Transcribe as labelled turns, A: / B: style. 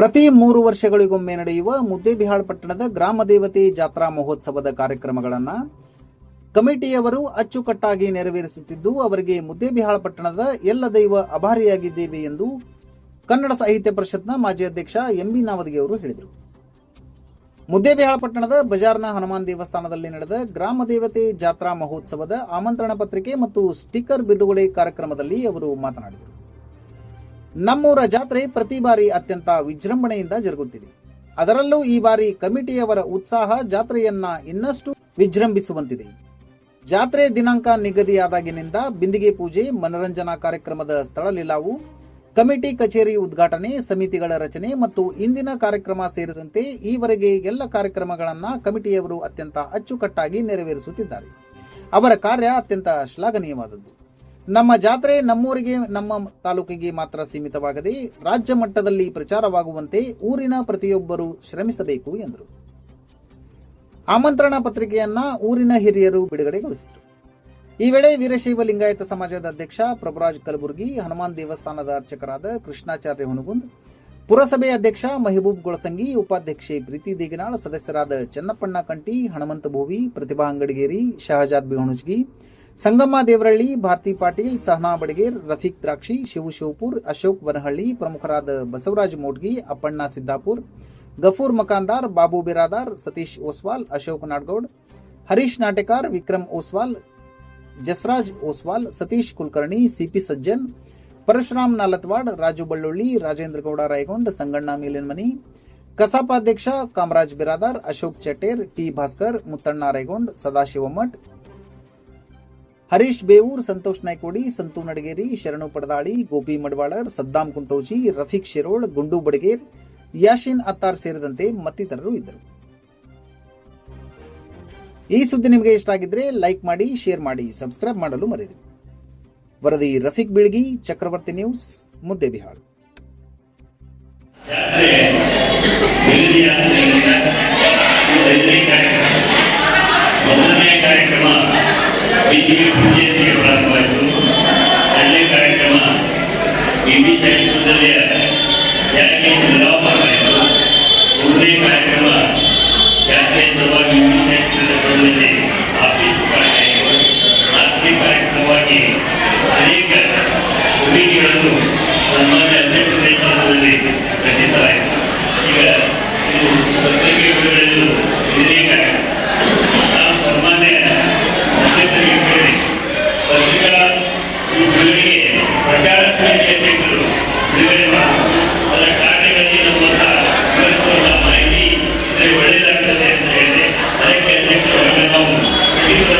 A: ಪ್ರತಿ ಮೂರು ವರ್ಷಗಳಿಗೊಮ್ಮೆ ನಡೆಯುವ ಮುದ್ದೇಬಿಹಾಳ್ ಪಟ್ಟಣದ ಗ್ರಾಮ ದೇವತೆ ಜಾತ್ರಾ ಮಹೋತ್ಸವದ ಕಾರ್ಯಕ್ರಮಗಳನ್ನು ಕಮಿಟಿಯವರು ಅಚ್ಚುಕಟ್ಟಾಗಿ ನೆರವೇರಿಸುತ್ತಿದ್ದು, ಅವರಿಗೆ ಮುದ್ದೇಬಿಹಾಳ್ ಪಟ್ಟಣದ ಎಲ್ಲ ದೈವ ಅಭಾರಿಯಾಗಿದ್ದೇವೆ ಎಂದು ಕನ್ನಡ ಸಾಹಿತ್ಯ ಪರಿಷತ್ನ ಮಾಜಿ ಅಧ್ಯಕ್ಷ ಎಂ ಬಿ ನಾವದಗಿ ಅವರು ಹೇಳಿದರು ಮುದ್ದೇಬಿಹಾಳ್ ಪಟ್ಟಣದ ಬಜಾರ್ನ ಹನುಮಾನ್ ದೇವಸ್ಥಾನದಲ್ಲಿ ನಡೆದ ಗ್ರಾಮ ದೇವತೆ ಜಾತ್ರಾ ಮಹೋತ್ಸವದ ಆಮಂತ್ರಣ ಪತ್ರಿಕೆ ಮತ್ತು ಸ್ಟಿಕ್ಕರ್ ಬಿಡುಗಡೆ ಕಾರ್ಯಕ್ರಮದಲ್ಲಿ ಅವರು ಮಾತನಾಡಿದರು. ನಮ್ಮೂರ ಜಾತ್ರೆ ಪ್ರತಿ ಬಾರಿ ಅತ್ಯಂತ ವಿಜೃಂಭಣೆಯಿಂದ ಜರುಗುತ್ತಿದೆ. ಅದರಲ್ಲೂ ಈ ಬಾರಿ ಕಮಿಟಿಯವರ ಉತ್ಸಾಹ ಜಾತ್ರೆಯನ್ನ ಇನ್ನಷ್ಟು ವಿಜೃಂಭಿಸುವಂತಿದೆ. ಜಾತ್ರೆ ದಿನಾಂಕ ನಿಗದಿಯಾದಾಗಿನಿಂದ ಬಿಂದಿಗೆ ಪೂಜೆ, ಮನರಂಜನಾ ಕಾರ್ಯಕ್ರಮದ ಸ್ಥಳ ಲೀಲಾವು, ಕಮಿಟಿ ಕಚೇರಿ ಉದ್ಘಾಟನೆ, ಸಮಿತಿಗಳ ರಚನೆ ಮತ್ತು ಇಂದಿನ ಕಾರ್ಯಕ್ರಮ ಸೇರಿದಂತೆ ಈವರೆಗೆ ಎಲ್ಲ ಕಾರ್ಯಕ್ರಮಗಳನ್ನು ಕಮಿಟಿಯವರು ಅತ್ಯಂತ ಅಚ್ಚುಕಟ್ಟಾಗಿ ನೆರವೇರಿಸುತ್ತಿದ್ದಾರೆ. ಅವರ ಕಾರ್ಯ ಅತ್ಯಂತ ಶ್ಲಾಘನೀಯವಾದದ್ದು. ನಮ್ಮ ಜಾತ್ರೆ ನಮ್ಮೂರಿಗೆ, ನಮ್ಮ ತಾಲೂಕಿಗೆ ಮಾತ್ರ ಸೀಮಿತವಾಗದೆ ರಾಜ್ಯ ಮಟ್ಟದಲ್ಲಿ ಪ್ರಚಾರವಾಗುವಂತೆ ಊರಿನ ಪ್ರತಿಯೊಬ್ಬರು ಶ್ರಮಿಸಬೇಕು ಎಂದರು. ಆಮಂತ್ರಣ ಪತ್ರಿಕೆಯನ್ನ ಊರಿನ ಹಿರಿಯರು ಬಿಡುಗಡೆಗೊಳಿಸಿದರು. ಈ ವೇಳೆ ವೀರಶೈವ ಲಿಂಗಾಯತ ಸಮಾಜದ ಅಧ್ಯಕ್ಷ ಪ್ರಭುರಾಜ್ ಕಲಬುರ್ಗಿ, ಹನುಮಾನ್ ದೇವಸ್ಥಾನದ ಅರ್ಚಕರಾದ ಕೃಷ್ಣಾಚಾರ್ಯ ಹುನಗುಂದ್ ಪುರಸಭೆ ಅಧ್ಯಕ್ಷ ಮೆಹಬೂಬ್ ಗೊಳಸಂಗಿ, ಉಪಾಧ್ಯಕ್ಷೆ ಪ್ರೀತಿ ದೇಗಿನಾಳ್, ಸದಸ್ಯರಾದ ಚನ್ನಪ್ಪಣ್ಣ ಕಂಟಿ ಹನುಮಂತ ಭೋವಿ, ಪ್ರತಿಭಾ ಅಂಗಡಿಗೇರಿ, ಶಹಜಾದ್ ಬಿಹುಣಜ್ಗಿ ಸಂಗಮ್ಮ ದೇವರಳ್ಳಿ ಭಾರತಿ ಪಾಟೀಲ್, ಸಹನಾ ಬಡಗೇರ್ ರಫೀಕ್ ದ್ರಾಕ್ಷಿ, ಶಿವು ಶಿವಪುರ್, ಅಶೋಕ್ ವನಹಳ್ಳಿ, ಪ್ರಮುಖರಾದ ಬಸವರಾಜ್ ಮೋಡ್ಗಿ, ಅಪ್ಪಣ್ಣ ಸಿದ್ದಾಪುರ್, ಗಫೂರ್ ಮಕಾಂದಾರ್, ಬಾಬು ಬಿರಾದಾರ್, ಸತೀಶ್ ಓಸ್ವಾಲ್, ಅಶೋಕ್ ನಾಡ್ಗೌಡ್, ಹರೀಶ್ ನಾಟೆಕಾರ್, ವಿಕ್ರಮ್ ಓಸ್ವಾಲ್, ಜಸ್ರಾಜ್ ಓಸ್ವಾಲ್, ಸತೀಶ್ ಕುಲಕರ್ಣಿ, ಸಿಪಿ ಸಜ್ಜನ್, ಪರಶುರಾಮ್ ನಾಲತ್ವಾಡ್, ರಾಜು ಬಳ್ಳುಳ್ಳಿ, ರಾಜೇಂದ್ರ ಗೌಡ ರಾಯಗೊಂಡ್, ಸಂಗಣ್ಣ ಮೇಲಿನಮನಿ ಕಸಾಪಾಧ್ಯಕ್ಷ ಕಾಮರಾಜ್ ಬಿರಾದಾರ್, ಅಶೋಕ್ ಚಟೇರ್ ಟಿ ಭಾಸ್ಕರ್, ಮುತ್ತಣ್ಣ ರೈಗೊಂಡ್ ಸದಾಶಿವ ಮಠ್ ಹರೀಶ್ ಬೇವೂರ್, ಸಂತೋಷ್ ನಾಯ್ಕೋಡಿ, ಸಂತು ನಡಗೇರಿ, ಶರಣು ಪಡದಾಳಿ, ಗೋಪಿ ಮಡವಾಳರ್, ಸದ್ದಾಂ ಕುಂಟೋಜಿ, ರಫೀಕ್ ಶಿರೋಳ್, ಗುಂಡು ಬಡಗೇರ್, ಯಾಶಿನ್ ಅತ್ತಾರ್ ಸೇರಿದಂತೆ ಮತ್ತಿತರರು ಇದ್ದರು. ಈ ಸುದ್ದಿ ನಿಮಗೆ ಇಷ್ಟ ಆಗಿದ್ರೆ ಲೈಕ್ ಮಾಡಿ, ಶೇರ್ ಮಾಡಿ, ಸಬ್ಸ್ಕ್ರೈಬ್ ಮಾಡಲು ಮರೆಯದಿರಿ. ವರದಿ ರಫೀಕ್ ಬಿಳ್ಗಿ, ಚಕ್ರವರ್ತಿ ನ್ಯೂಸ್, ಮುದ್ದೆಬಿಹಾಳ್.
B: ಜಾತ್ರೆ ಬಿಂದಿಗೆ ಪೂಜೆಯೊಂದಿಗೆ ಪ್ರಾರಂಭವಾಯಿತು ಎರಡನೇ ಕಾರ್ಯಕ್ರಮ ಬಿ ಬಿ ಶಾಸ್ತ್ರದಲ್ಲಿ ಜಾತಿಗೆ ಬದಲಾವಣೆಯಾಯಿತು ಮೂರನೇ ಕಾರ್ಯಕ್ರಮ ಜಾತ್ರೆ ಸಲುವಾಗಿ ಬಿ ಬಿ ಶಾಸ್ತ್ರದ ಬಡದಲ್ಲಿ ಆಫೀಸ್ ಆಯಿತು ನಾಲ್ಕನೇ ಕಾರ್ಯಕ್ರಮವಾಗಿ ಅನೇಕ ಕಮಿಟಿಗಳನ್ನು ಸನ್ಮಾನ್ಯ ಅಧ್ಯಕ್ಷ ನೇತೃತ್ವದಲ್ಲಿ ರಚಿಸಲಾಯಿತು ಈಗ ಇದು ಪತ್ರಿಕೆ you.